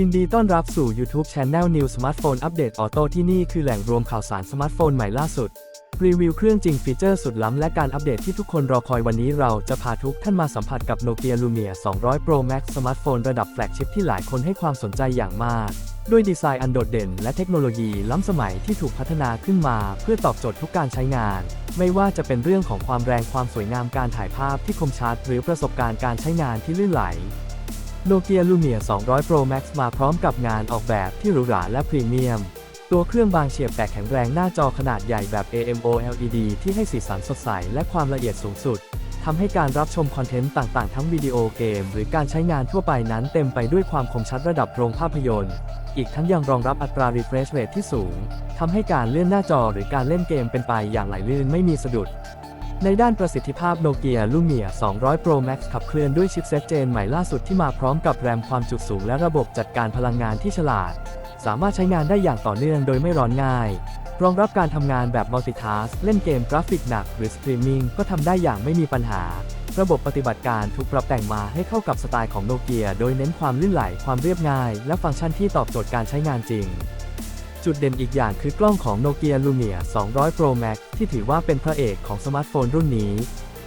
ยินดีต้อนรับสู่ YouTube Channel New Smartphone Update Auto ที่นี่คือแหล่งรวมข่าวสารสมาร์ทโฟนใหม่ล่าสุด รีวิวเครื่องจริงฟีเจอร์สุดล้ำและการอัปเดตที่ทุกคนรอคอยวันนี้เราจะพาทุกท่านมาสัมผัสกับ Nokia Lumia 200 Pro Max สมาร์ทโฟนระดับแฟลกชิพที่หลายคนให้ความสนใจอย่างมาก ด้วยดีไซน์อันโดดเด่น และเทคโนโลยีล้ำสมัยที่ถูกพัฒนาขึ้นมา เพื่อตอบโจทย์ทุกการใช้งาน ไม่ว่าจะเป็นเรื่องของความแรงความสวยงามการถ่ายภาพที่คมชัด หรือประสบการณ์การใช้งานที่ลื่นไหล โนเกียลูเมีย200 Pro Max มาพร้อมกับงานออกแบบที่หรูหราและพรีเมียม ตัวเครื่องบางเฉียบแต่แข็งแรงหน้าจอขนาดใหญ่แบบ AMOLED ที่ให้สีสันสดใส และความละเอียดสูงสุด ทำให้การรับชมคอนเทนต์ต่างๆ ทั้งวิดีโอเกม หรือการใช้งานทั่วไปนั้นเต็มไปด้วยความคมชัดระดับโรงภาพยนตร์ อีกทั้งยังรองรับอัตรา refresh rate ที่สูง ทำให้การเลื่อนหน้าจอหรือการเล่นเกมเป็นไปอย่างไหลลื่นไม่มีสะดุด ในด้านประสิทธิภาพโนเกียลูเมีย200 Pro Max ขับเคลื่อนด้วยชิปเซตเจนใหม่ล่าสุดที่มาพร้อมกับแรมความจุสูงและระบบจัดการพลังงานที่ฉลาด สามารถใช้งานได้อย่างต่อเนื่องโดยไม่ร้อนง่าย รองรับการทำงานแบบ Multitask เล่นเกมกราฟิกหนักหรือสตรีมมิ่งก็ทำได้อย่างไม่มีปัญหา ระบบปฏิบัติการถูกปรับแต่งมาให้เข้ากับสไตล์ของโนเกียโดยเน้นความลื่นไหลความเรียบง่าย และฟังก์ชันที่ตอบโจทย์การใช้งานจริง จุดเด่นอีกอย่างคือกล้องของ Nokia Lumia 200 Pro Max ที่ถือว่าเป็นพระเอกของสมาร์ทโฟนรุ่นนี้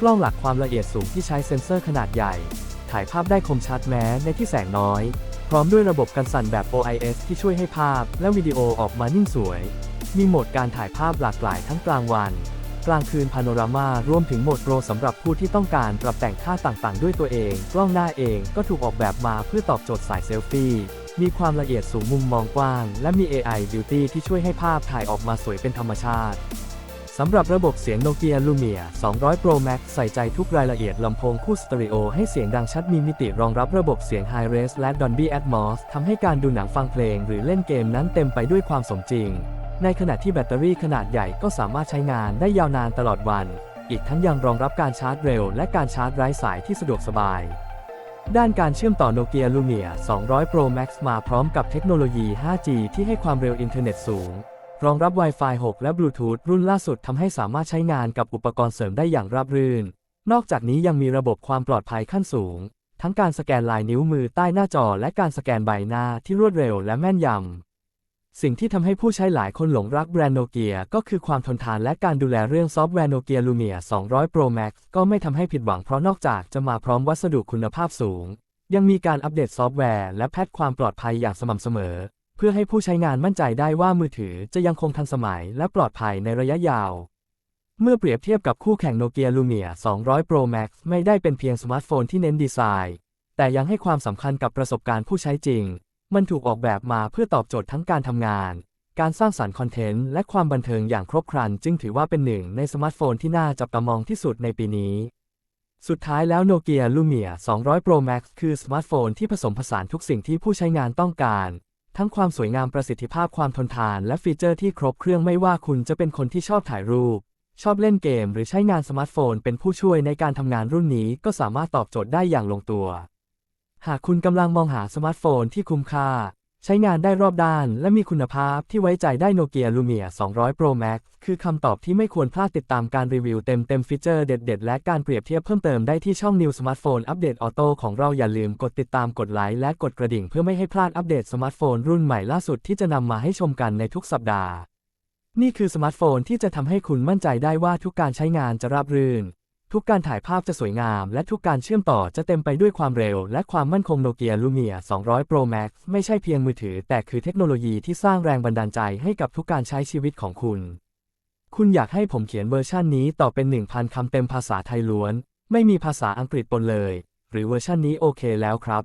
กล้องหลักความละเอียดสูงที่ใช้เซ็นเซอร์ขนาดใหญ่ ถ่ายภาพได้คมชัดแม้ในที่แสงน้อย พร้อมด้วยระบบกันสั่นแบบ OIS ที่ช่วยให้ภาพและวิดีโอออกมานิ่งสวย มีโหมดการถ่ายภาพหลากหลายทั้งกลางวัน กลางคืนพาโนรามารวมถึงโหมดโปรสำหรับผู้ที่ต้องการปรับแต่งค่าต่างๆ ด้วยตัวเอง กล้องหน้าเองก็ถูกออกแบบมาเพื่อตอบโจทย์สายเซลฟี่ มีความละเอียดสูงมุมมองกว้าง และมี AI Beauty ที่ช่วยให้ภาพถ่ายออกมาสวยเป็นธรรมชาติ สำหรับระบบเสียง Nokia Lumia 200 Pro Max ใส่ใจทุกรายละเอียดลำโพงคู่สเตอริโอให้เสียงดังชัดมีมิติรองรับระบบเสียง High Res และ Dolby Atmos ทำให้การดูหนังฟังเพลง หรือเล่นเกมนั้นเต็มไปด้วยความสมจริง ในขณะที่แบตเตอรี่ขนาดใหญ่ก็สามารถใช้งานได้ยาวนานตลอดวัน อีกทั้งยังรองรับการชาร์จเร็ว และการชาร์จไร้สายที่สะดวกสบาย ด้านการเชื่อมต่อ Nokia Lumia 200 Pro Max มาพร้อมกับเทคโนโลยี 5G ที่ให้ความเร็วอินเทอร์เน็ตสูง รองรับ Wi-Fi 6 และ Bluetooth รุ่นล่าสุดทำให้สามารถใช้งานกับอุปกรณ์เสริมได้อย่างราบรื่น นอกจากนี้ยังมีระบบความปลอดภัยขั้นสูง ทั้งการสแกนลายนิ้วมือใต้หน้าจอและการสแกนใบหน้าที่รวดเร็วและแม่นยำ สิ่งที่ทำให้ผู้ใช้หลายคนหลงรักแบรนด์โนเกียก็คือความทนทานและการดูแลเรื่องซอฟต์แวร์โนเกียลูเมีย200 Pro Max ก็ไม่ทำให้ผิดหวังเพราะนอกจากจะมาพร้อมวัสดุคุณภาพสูง ยังมีการอัปเดตซอฟต์แวร์และแพทความปลอดภัยอย่างสม่ำเสมอ เพื่อให้ผู้ใช้งานมั่นใจได้ว่ามือถือจะยังคงทันสมัยและปลอดภัยในระยะยาว เมื่อเปรียบเทียบกับคู่แข่งโนเกียลูเมีย200 Pro Max ไม่ได้เป็นเพียงสมาร์ทโฟนที่เน้นดีไซน์ แต่ยังให้ความสำคัญกับประสบการณ์ผู้ใช้จริง มันถูกออกแบบมาเพื่อตอบโจทย์ทั้งการทำงาน การสร้างสรรค์คอนเทนต์ และความบันเทิงอย่างครบครัน จึงถือว่าเป็นหนึ่งในสมาร์ทโฟนที่น่าจับตามองที่สุดในปีนี้ สุดท้ายแล้ว Nokia Lumia 200 Pro Max คือสมาร์ทโฟนที่ผสมผสานทุกสิ่งที่ผู้ใช้งานต้องการ ทั้งความสวยงามประสิทธิภาพความทนทาน และฟีเจอร์ที่ครบเครื่องไม่ว่าคุณจะเป็นคนที่ชอบถ่ายรูป ชอบเล่นเกม หรือใช้งานสมาร์ทโฟน เป็นผู้ช่วยในการทำงานรุ่นนี้ก็สามารถตอบโจทย์ได้อย่างลงตัว หากคุณกำลังมองหาสมาร์ทโฟนที่คุ้มค่า ใช้งานได้รอบด้าน และมีคุณภาพที่ไว้ใจได้โนเกียลูเมีย200 Pro Max คือคำตอบที่ไม่ควรพลาดติดตามการรีวิวเต็มเต็มฟีเจอร์เด็ด ๆ และการเปรียบเทียบเพิ่มเติมได้ที่ช่อง New Smartphone Update Auto ของเราอย่าลืมกดติดตามกดไลค์และกดกระดิ่งเพื่อไม่ให้พลาดอัปเดตสมาร์ทโฟนรุ่นใหม่ล่าสุดที่จะนำมาให้ชมกันในทุกสัปดาห์ นี่คือสมาร์ทโฟนที่จะทำให้คุณมั่นใจได้ว่าทุกการใช้งานจะราบรื่น ทุกการถ่ายภาพจะสวยงาม และทุกการเชื่อมต่อจะเต็มไปด้วยความเร็ว และความมั่นคงโนเกียลูเมีย200 Pro Max ไม่ใช่เพียงมือถือ แต่คือเทคโนโลยีที่สร้างแรงบันดาลใจให้กับทุกการใช้ชีวิตของคุณ คุณอยากให้ผมเขียนเวอร์ชันนี้ต่อเป็น 1,000 คำเต็มภาษาไทยล้วน ไม่มีภาษาอังกฤษปนเลย หรือเวอร์ชันนี้โอเคแล้วครับ